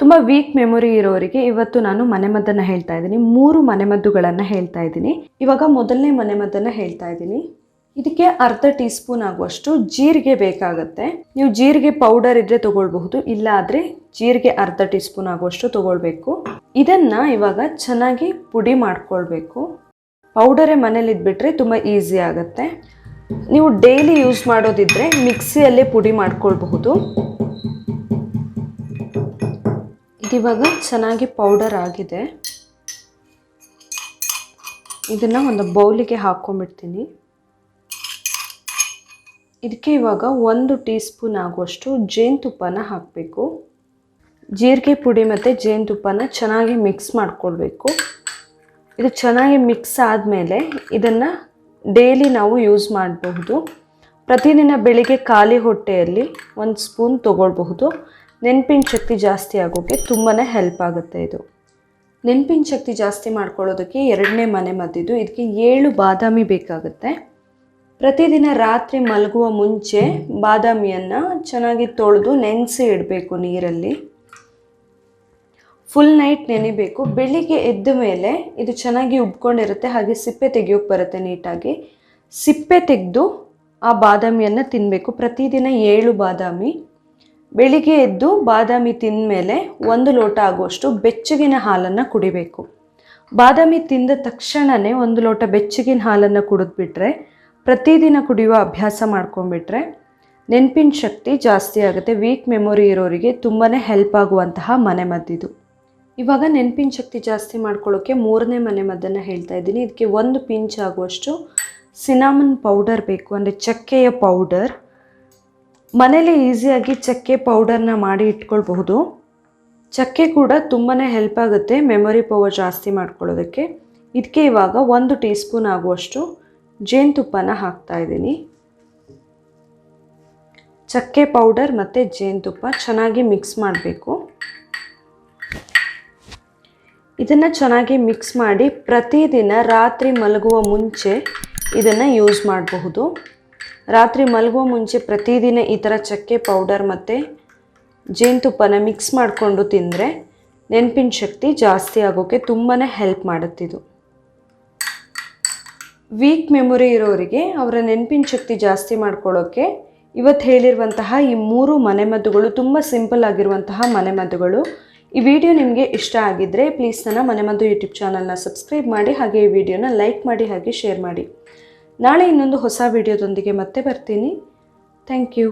ತುಂಬ weak memory ಇರೋರಿಗೆ ಇವತ್ತು ನಾನು ಮನೆಮದ್ದನ್ನು ಹೇಳ್ತಾ ಇದ್ದೀನಿ. ಮೂರು ಮನೆಮದ್ದುಗಳನ್ನು ಹೇಳ್ತಾ ಇದ್ದೀನಿ. ಇವಾಗ ಮೊದಲನೇ ಮನೆಮದ್ದನ್ನು ಹೇಳ್ತಾ ಇದ್ದೀನಿ. ಇದಕ್ಕೆ ಅರ್ಧ ಟೀ ಸ್ಪೂನ್ ಆಗುವಷ್ಟು ಜೀರಿಗೆ ಬೇಕಾಗುತ್ತೆ. ನೀವು ಜೀರಿಗೆ ಪೌಡರ್ ಇದ್ರೆ ತಗೊಳ್ಬಹುದು, ಇಲ್ಲ ಆದರೆ ಜೀರಿಗೆ ಅರ್ಧ ಟೀ ಸ್ಪೂನ್ ಆಗುವಷ್ಟು ತಗೊಳ್ಬೇಕು. ಇದನ್ನ ಇವಾಗ ಚೆನ್ನಾಗಿ ಪುಡಿ ಮಾಡ್ಕೊಳ್ಬೇಕು. ಪೌಡರೇ ಮನೇಲಿ ಇದ್ಬಿಟ್ರೆ ತುಂಬ ಈಸಿ ಆಗುತ್ತೆ. ನೀವು ಡೈಲಿ ಯೂಸ್ ಮಾಡೋದಿದ್ರೆ ಮಿಕ್ಸಿಯಲ್ಲೇ ಪುಡಿ ಮಾಡ್ಕೊಳ್ಬಹುದು. ಇದಿವಾಗ ಚೆನ್ನಾಗಿ ಪೌಡರ್ ಆಗಿದೆ. ಇದನ್ನು ಒಂದು ಬೌಲಿಗೆ ಹಾಕ್ಕೊಂಬಿಡ್ತೀನಿ ಇದಕ್ಕೆ ಇವಾಗ ಒಂದು ಟೀ ಸ್ಪೂನ್ ಆಗುವಷ್ಟು ಜೇನುತುಪ್ಪನ ಹಾಕಬೇಕು. ಜೀರಿಗೆ ಪುಡಿ ಮತ್ತು ಜೇನುತುಪ್ಪನ ಚೆನ್ನಾಗಿ ಮಿಕ್ಸ್ ಮಾಡಿಕೊಳ್ಬೇಕು. ಇದು ಚೆನ್ನಾಗಿ ಮಿಕ್ಸ್ ಆದಮೇಲೆ ಇದನ್ನು ಡೇಲಿ ನಾವು ಯೂಸ್ ಮಾಡಬಹುದು. ಪ್ರತಿದಿನ ಬೆಳಿಗ್ಗೆ ಖಾಲಿ ಹೊಟ್ಟೆಯಲ್ಲಿ ಒಂದು ಸ್ಪೂನ್ ತೊಗೊಳ್ಬಹುದು. ನೆನಪಿನ ಶಕ್ತಿ ಜಾಸ್ತಿ ಆಗೋಕ್ಕೆ ತುಂಬಾ ಹೆಲ್ಪ್ ಆಗುತ್ತೆ ಇದು. ನೆನಪಿನ ಶಕ್ತಿ ಜಾಸ್ತಿ ಮಾಡ್ಕೊಳ್ಳೋದಕ್ಕೆ ಎರಡನೇ ಮನೆ ಮದ್ದಿದ್ದು. ಇದಕ್ಕೆ ಏಳು ಬಾದಾಮಿ ಬೇಕಾಗುತ್ತೆ. ಪ್ರತಿದಿನ ರಾತ್ರಿ ಮಲಗುವ ಮುಂಚೆ ಬಾದಾಮಿಯನ್ನು ಚೆನ್ನಾಗಿ ತೊಳೆದು ನೆನೆಸಿ ಇಡಬೇಕು ನೀರಲ್ಲಿ. ಫುಲ್ ನೈಟ್ ನೆನಿಬೇಕು. ಬೆಳಿಗ್ಗೆ ಎದ್ದ ಮೇಲೆ ಇದು ಚೆನ್ನಾಗಿ ಉಬ್ಕೊಂಡಿರುತ್ತೆ. ಹಾಗೆ ಸಿಪ್ಪೆ ತೆಗೆಯೋಕೆ ಬರುತ್ತೆ ನೀಟಾಗಿ. ಸಿಪ್ಪೆ ತೆಗೆದು ಆ ಬಾದಾಮಿಯನ್ನು ತಿನ್ನಬೇಕು ಪ್ರತಿದಿನ ಏಳು ಬಾದಾಮಿ. ಬೆಳಿಗ್ಗೆ ಎದ್ದು ಬಾದಾಮಿ ತಿಂದ ಮೇಲೆ ಒಂದು ಲೋಟ ಆಗುವಷ್ಟು ಬೆಚ್ಚಗಿನ ಹಾಲನ್ನು ಕುಡಿಬೇಕು. ಬಾದಾಮಿ ತಿಂದ ತಕ್ಷಣವೇ ಒಂದು ಲೋಟ ಬೆಚ್ಚಗಿನ ಹಾಲನ್ನು ಕುಡಿದ್ಬಿಟ್ರೆ, ಪ್ರತಿದಿನ ಕುಡಿಯುವ ಅಭ್ಯಾಸ ಮಾಡ್ಕೊಂಡ್ಬಿಟ್ರೆ ನೆನಪಿನ ಶಕ್ತಿ ಜಾಸ್ತಿ ಆಗುತ್ತೆ. ವೀಕ್ ಮೆಮೊರಿ ಇರೋರಿಗೆ ತುಂಬಾ ಹೆಲ್ಪ್ ಆಗುವಂತಹ ಮನೆಮದ್ದಿದು ಇವಾಗ ನೆನಪಿನ ಶಕ್ತಿ ಜಾಸ್ತಿ ಮಾಡ್ಕೊಳ್ಳೋಕ್ಕೆ ಮೂರನೇ ಮನೆ ಮದ್ದನ್ನು ಹೇಳ್ತಾ ಇದ್ದೀನಿ. ಇದಕ್ಕೆ ಒಂದು ಪಿಂಚ್ ಆಗುವಷ್ಟು ಸಿನಾಮನ್ ಪೌಡರ್ ಬೇಕು. ಅಂದರೆ ಚಕ್ಕೆಯ ಪೌಡರ್. ಮನೇಲಿ ಈಸಿಯಾಗಿ ಚಕ್ಕೆ ಪೌಡರ್ನ ಮಾಡಿ ಇಟ್ಕೊಳ್ಬಹುದು. ಚಕ್ಕೆ ಕೂಡ ತುಂಬಾ ಹೆಲ್ಪ್ ಆಗುತ್ತೆ ಮೆಮೊರಿ ಪವರ್ ಜಾಸ್ತಿ ಮಾಡ್ಕೊಳ್ಳೋದಕ್ಕೆ. ಇದಕ್ಕೆ ಇವಾಗ ಒಂದು ಟೀ ಸ್ಪೂನ್ ಆಗುವಷ್ಟು ಜೇನುತುಪ್ಪನ ಹಾಕ್ತಾ ಇದ್ದೀನಿ. ಚಕ್ಕೆ ಪೌಡರ್ ಮತ್ತು ಜೇನುತುಪ್ಪ ಚೆನ್ನಾಗಿ ಮಿಕ್ಸ್ ಮಾಡಬೇಕು. ಇದನ್ನು ಚೆನ್ನಾಗಿ ಮಿಕ್ಸ್ ಮಾಡಿ ಪ್ರತಿದಿನ ರಾತ್ರಿ ಮಲಗುವ ಮುಂಚೆ ಇದನ್ನು ಯೂಸ್ ಮಾಡಬಹುದು. ರಾತ್ರಿ ಮಲಗುವ ಮುಂಚೆ ಪ್ರತಿದಿನ ಈ ಥರ ಚಕ್ಕೆ ಪೌಡರ್ ಮತ್ತು ಜೇನುತುಪ್ಪನ ಮಿಕ್ಸ್ ಮಾಡಿಕೊಂಡು ತಿಂದರೆ ನೆನಪಿನ ಶಕ್ತಿ ಜಾಸ್ತಿ ಆಗೋಕ್ಕೆ ತುಂಬಾ ಹೆಲ್ಪ್ ಮಾಡುತ್ತಿದ್ದು ವೀಕ್ ಮೆಮೊರಿ ಇರೋರಿಗೆ ಅವರ ನೆನಪಿನ ಶಕ್ತಿ ಜಾಸ್ತಿ ಮಾಡ್ಕೊಳ್ಳೋಕ್ಕೆ ಇವತ್ತು ಹೇಳಿರುವಂತಹ ಈ ಮೂರು ಮನೆಮದ್ದುಗಳು ತುಂಬ ಸಿಂಪಲ್ ಆಗಿರುವಂತಹ ಮನೆಮದ್ದುಗಳು. ಈ ವಿಡಿಯೋ ನಿಮಗೆ ಇಷ್ಟ ಆಗಿದ್ದರೆ ಪ್ಲೀಸ್ ನನ್ನ ಮನೆಮದ್ದು ಯೂಟ್ಯೂಬ್ ಚಾನಲ್ನ ಸಬ್ಸ್ಕ್ರೈಬ್ ಮಾಡಿ ಹಾಗೆ ಈ ವಿಡಿಯೋನ ಲೈಕ್ ಮಾಡಿ ಹಾಗೆ ಶೇರ್ ಮಾಡಿ. ನಾಳೆ ಇನ್ನೊಂದು ಹೊಸ ವಿಡಿಯೋದೊಂದಿಗೆ ಮತ್ತೆ ಬರ್ತೀನಿ. Thank you